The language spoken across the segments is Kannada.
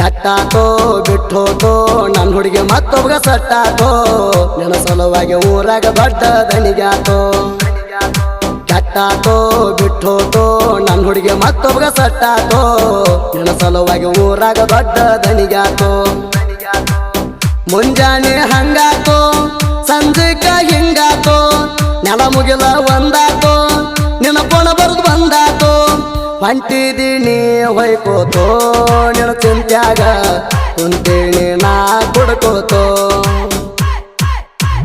ಕೆಟ್ಟಾತೋ ಬಿಟ್ಟೋತೋ ನನ್ನ ಹುಡುಗಿ ಮತ್ತೊಬ್ಬಗ ಸಟ್ಟಾತೋ, ನಿನ್ನ ಸಲುವಾಗಿ ಊರಾಗ ದೊಡ್ಡ ದಣಿಗಾಕೋ ಕೆಟ್ಟಾತೋ, ಬಿಟ್ಟೋತೋ ನನ್ನ ಹುಡುಗಿ ಮತ್ತೊಬ್ಬಗ ಸಟ್ಟಾತೋ, ನಿನ್ನ ಸಲುವಾಗಿ ಊರಾಗ ದೊಡ್ಡ ದಣಿಗಾಕೋ ಮುಂಜಾನೆ ಹಂಗಾಕೋ ಸಂಜೆಕ ಹಿಂಗಾತೋ, ನೆಲ ಮುಗಿಲ ಒಂದಾತೋ ಹೊಂಟಿದೀನಿ ಹೊಯ್ಕೋತೋ ನಿನ್ನ ಚಿಂತ್ಯಾಗ ಕುಂತೀನಿ ನಾ ಕುಡ್ಕೋತೋ.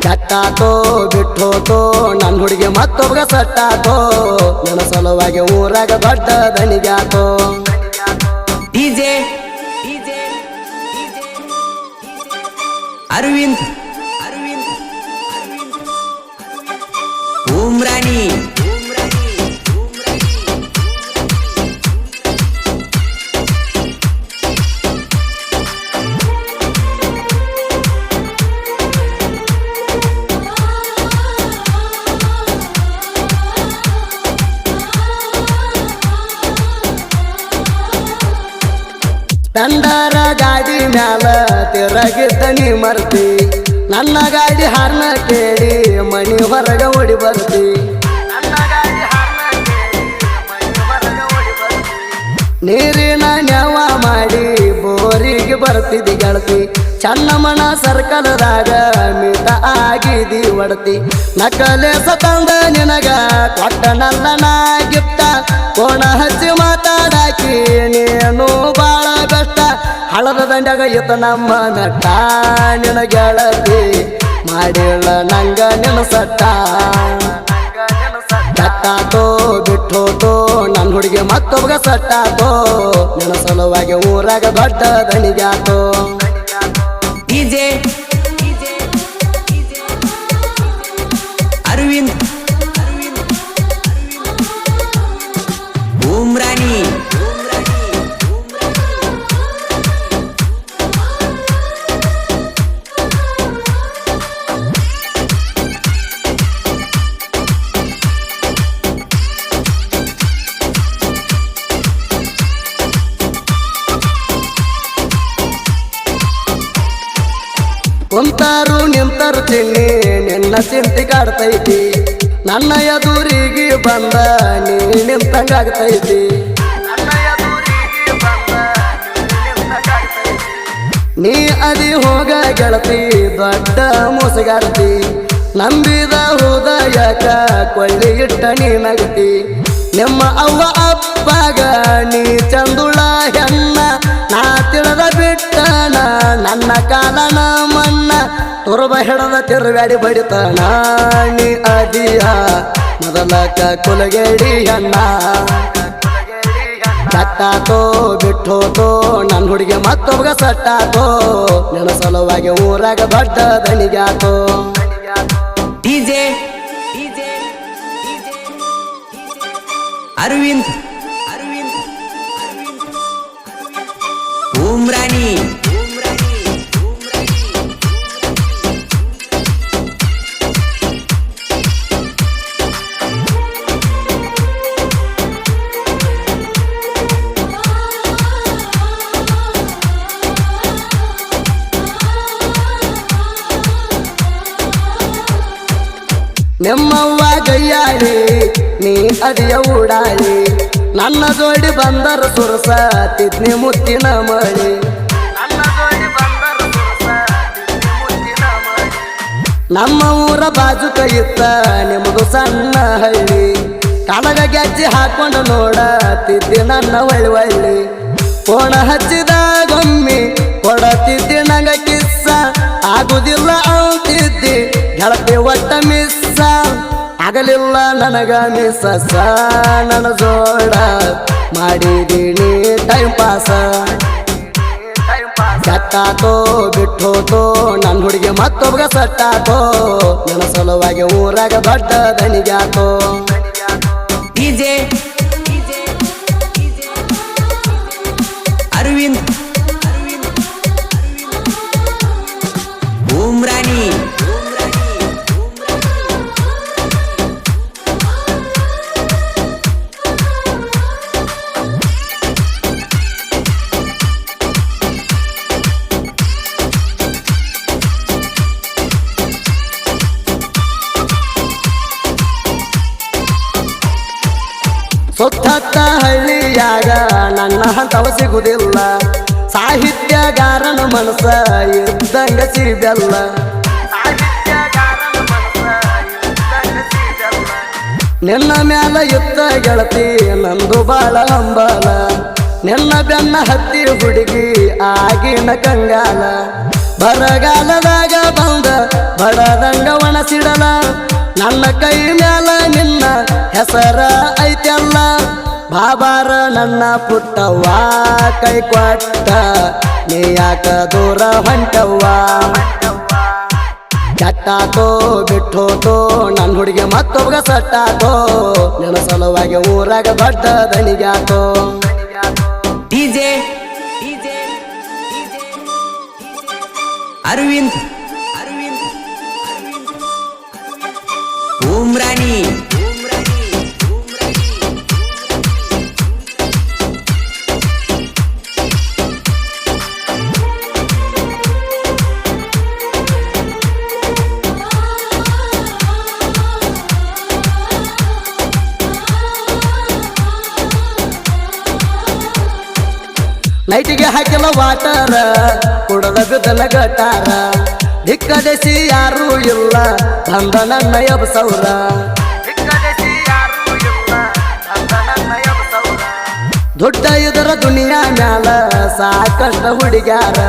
ಕಟ್ಟಾತೋ ಬಿಟ್ಟೋತೋ ನನ್ನ ಹುಡುಗಿ ಮತ್ತೊಬ್ಬಗ ಸಟ್ಟಾತೋ, ನನ್ನ ಸಲುವಾಗಿ ಊರಾಗ ದೊಡ್ಡ ದನಿಗಾತೋ ಡಿಜೆ ಅರವಿಂದ್ ಅರವಿಂದ್ ಉಮ್ರಾಣಿ ಮ್ಯಾಲ ತಿರಗಿದ್ದ ನೀ ಮರ್ತಿ. ನನ್ನ ಗಾಡಿ ಹಾರ್ನ ಕೇಳಿ ಮಣಿ ಹೊರಗ ಓಡಿ ಬರ್ತಿ. ನೀರಿನ ನೆವ ಮಾಡಿ ಬೋರಿಗೆ ಬರ್ತಿದ್ದಿ ಗೆಳತಿ. ಚನ್ನಮ್ಮನ ಸರ್ಕಲದಾಗ ಮಿತ ಆಗಿದಿ ಒಡತಿ. ನಕಲೆ ಸತಂದ ನಿನಗ ಕೊಟ್ಟ ನಾ ಗಿಫ್ಟ ಕೋಣ ಹಚ್ಚಿ ಮಾತಾಡಾಕಿ ನೀನು ಹಳದ ದಂಡಾಗ ಇತ್ತ ನಮ್ಮ ನಟ್ಟ ನಿನ ಗೆಳತಿ ಮಾಡಿಲ್ಲ ನಂಗ ನಿನ ಸಟ್ಟ. ಸಟ್ಟಾತೋ ಬಿಟ್ಟೋತೋ ನನ್ನ ಹುಡುಗಿ ಮತ್ತೊಬ್ಬಗ ಸಟ್ಟಾತೋ ನನ್ನ ಸಲುವಾಗಿ ಊರಾಗ ದೊಡ್ಡ ದಣಿಗಾತೋ ಡಿಜೆ ಕುಂತಾರು ನಿಂತರು ಚಿನ್ನಿ, ನಿನ್ನ ಚಿಂತೆ ಕಾಡ್ತೈತಿ. ನನ್ನ ಎದುರಿಗೆ ಬಂದ ನೀ ನಿಂತಂಗಾಗ್ತೈತಿ. ನೀ ಅದಿ ಹೋಗ ಗೆಳತಿ, ದೊಡ್ಡ ಮೂಸಗಾರತಿ. ನಂಬಿದ ಹೃದಯಕ ಕೊಳ್ಳಿ ಇಟ್ಟ ನೀ ನಗತಿ. ನಿಮ್ಮ ಅವ್ವ ಅಪ್ಪಗ ನೀ ಚಂದುಳ ಹೆಣ್ಣ, ನಾ ತಿಳಿದ ಬಿಟ್ಟನ ನನ್ನ ಕಾಲ ಮನ್ನ ತುರುಬ ಹಿಡದ ತಿರುಗಾಡಿ ಬಡಿತನ ನೀ ಅದಿಯ ಮೊದಲಕ ಕುಲಗೇಡಿಯನ್ನ ಕಟ್ಟಾತೋ, ಬಿಟ್ಟೋತೋ ನನ್ನ ಹುಡುಗಿ ಮತ್ತೊಬ್ಬಗ ಸಟ್ಟಾತೋ. ನನ್ನ ಸಲುವಾಗಿ ಊರಾಗ ದೊಡ್ಡ ದಣಿಗಾತೋ ಡಿಜೆ ಅರವಿಂದ್. ಅರವಿಂದ್. ಉಮ್ರಾಣಿ ನಿಮ್ಮವ್ವ ಗೈಯಾಳಿ ನೀ ಅದಿಯ ಊಡಾಳಿ ನನ್ನ ಜೋಡಿ ಬಂದರ ಸುರಸ, ತಿದ್ನಿ ಮುತ್ತಿನ ಮಳಿ. ನಮ್ಮ ಊರ ಬಾಜು ಕೈಯುತ್ತ ನಿಮಗು ಸಣ್ಣ ಹಳ್ಳಿ. ಕಳಗ ಗೆಜ್ಜೆ ಹಾಕೊಂಡು ನೋಡ, ತಿದ್ದಿ ನನ್ನ ಒಳ್ಳೆ. ಒಳ್ಳಿ ಕೋಣ ಹಚ್ಚಿದ ಗೊಮ್ಮಿ ಕೊಡತಿದ್ದಿ ನಂಗ ಕಿಸ್ಸ. ಆಗುದಿಲ್ಲ ಆಗಲಿಲ್ಲ ನನಗ ಸಸ ನನ ಜೋಡ. ಮಾಡಿದೀನಿ ಟೈಮ್ ಪಾಸ ಸಟ್ಟಾತೋ ಬಿಟ್ಟೋತೋ ನನ್ನ ಹುಡುಗಿ ಮತ್ತೊಬ್ಬಗ ಸಟ್ಟಾತೋ, ನನ್ನ ಸಲುವಾಗಿ ಊರಾಗ ದೊಡ್ಡ ದನಿಗಾತೋ ಡಿಜೆ ಹತ್ತ ಹಳ್ಳಿಯಾಗ ನನ್ನ ಹಂತವ ಸಿಗುವುದಿಲ್ಲ ಸಾಹಿತ್ಯಗಾರನ ಮನಸ್ಸ ಇದ್ದಂಗ ಸಿಗಲ್ಲ ನಿನ್ನ ಮ್ಯಾಲ ಯುದ್ಧ ಗೆಳತಿ ನಂದು ಬಾಳ ಹಂಬಲ. ನಿನ್ನ ಬೆನ್ನ ಹತ್ತಿ ಹುಡುಗಿ ಆಗಿನ ಕಂಗಾಲ. ಬರಗಾಲದಾಗ ಬಂದ ಬಡದಂಗ ಒಣಸಿಡಲ. ನನ್ನ ಕೈ ಮ್ಯಾಲ ನಿನ್ನ ಹೆಸರ ಐತೆಲ್ಲ ಬಾಬಾರ ನನ್ನ ಪುಟ್ಟವ್ವ, ಕೈ ಕೊಟ್ಟ, ನೀ ಯಾಕ ದೂರ ಹೊಂಟವ್ವ? ಕೆಟ್ಟಾತೋ ಬಿಟ್ಟೋತೋ ನನ್ನ ಹುಡುಗಿ ಮತ್ತೊಬ್ಬ ಸಟ್ಟಾತೋ ನನ್ನ ಸಲುವಾಗಿ ಊರಾಗ ದೊಡ್ಡ ದನಿಗಾತೋ ಡಿಜೆ ಡಿಜೆ ಅರವಿಂದ್ ಅರವಿಂದ್ ಉಮ್ರಾನಿ ನೈಟಿಗೆ ಹಾಕಿಲ್ಲ ವಾಟರ ಕುಡದ ಬಿದ್ದಲ ಗಟಾರ. ದಿಕ್ಕದೆಸಿ ಯಾರೂ ಇಲ್ಲ ಬಂದ ನನ್ನ ಎಬ್ಸೌರ ದೊಡ್ಡ ಇದರ ದುನಿಯಾ ಮ್ಯಾಲ ಸಾಕಷ್ಟ ಹುಡುಗ್ಯಾರ.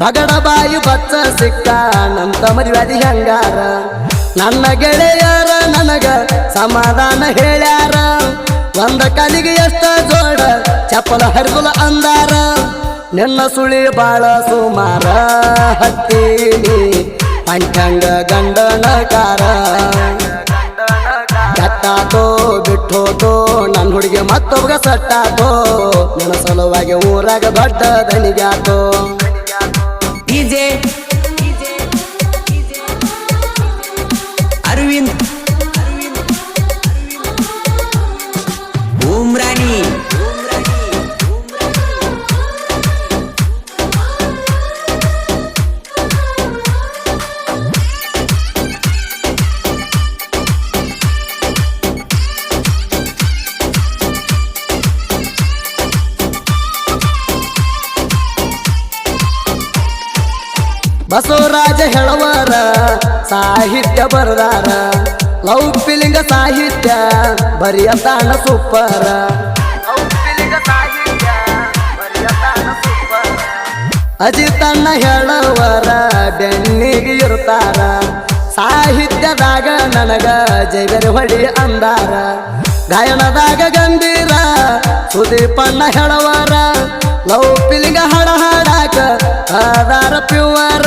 ಬಗಡ ಬಾಯಿ ಬಚ್ಚ ಸಿಕ್ಕ ನಂತ ಮರಿವಾದಿ ಹಂಗಾರ. ನನ್ನ ಗೆಳೆಯರ ನನಗ ಸಮಾಧಾನ ಹೇಳ್ಯಾರ. ಒಂದ ಕಾಲಿಗೆ ಎಷ್ಟ ಜೋಡ, ಚಪ್ಪಲ ಹರಿದುಲ ಅಂದಾರ. ನಿನ್ನ ಸುಳಿ ಬಾಳ ಸುಮಾರ ಹತ್ತೀನಿ. ಪಂಚಾಂಗ ಗಂಡನ ಕಾರ ಕೆಟ್ಟಾತೋ, ಬಿಟ್ಟೋತೋ ನನ್ನ ಹುಡುಗಿ ಮತ್ತೊಬ್ಬ ಸಟ್ಟಾತೋ. ನನ್ನ ಸಲುವಾಗಿ ಊರಾಗ ದೊಡ್ಡ ದನಿಗ್ಯಾತೋ ಬಸವರಾಜ ಹೇಳವಾರ, ಸಾಹಿತ್ಯ ಬರದಾರ. ಲವ್ ಫೀಲಿಂಗ್ ಸಾಹಿತ್ಯ, ಬರಿಯ ತಾಣ ಸೂಪರ. ಅಜಿತಣ್ಣ ಹೇಳವರ, ಬೆನ್ನಿಗೆ ಇರ್ತಾರ ಸಾಹಿತ್ಯದಾಗ ನನಗ ಜೈಗರಿ ಹೊಡಿ ಅಂದಾರ. ಗಾಯನದಾಗ ಗಂಭೀರ ಸುದೀಪಣ್ಣ ಹೇಳವರ. ಲವ್ ಫೀಲಿಂಗ್ ಹಾಡ ಹಾಡಾಕ, ಆಧಾರ ಪ್ಯೂವರ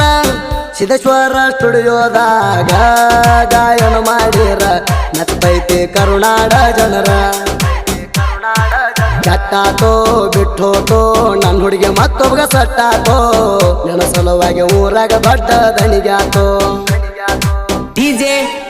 ಸಿದ್ದೇಶ್ವರ ಸ್ಟುಡಿಯೋದಾಗ ಗಾಯನ ಮಾಡಿರ. ನತ್ತೈತಿ ಕರುಣಾಡ ಜನರ. ಕೆಟ್ಟಾತೋ, ಬಿಟ್ಟೋತೋ ನನ್ನ ಹುಡುಗಿ ಮತ್ತೊಬ್ಬಗ ಸಟ್ಟಾತೋ ನನ್ನ ಸಲುವಾಗಿ ಊರಾಗ ದೊಡ್ಡ ದಣಿಗಾತೋ ಡಿಜೆ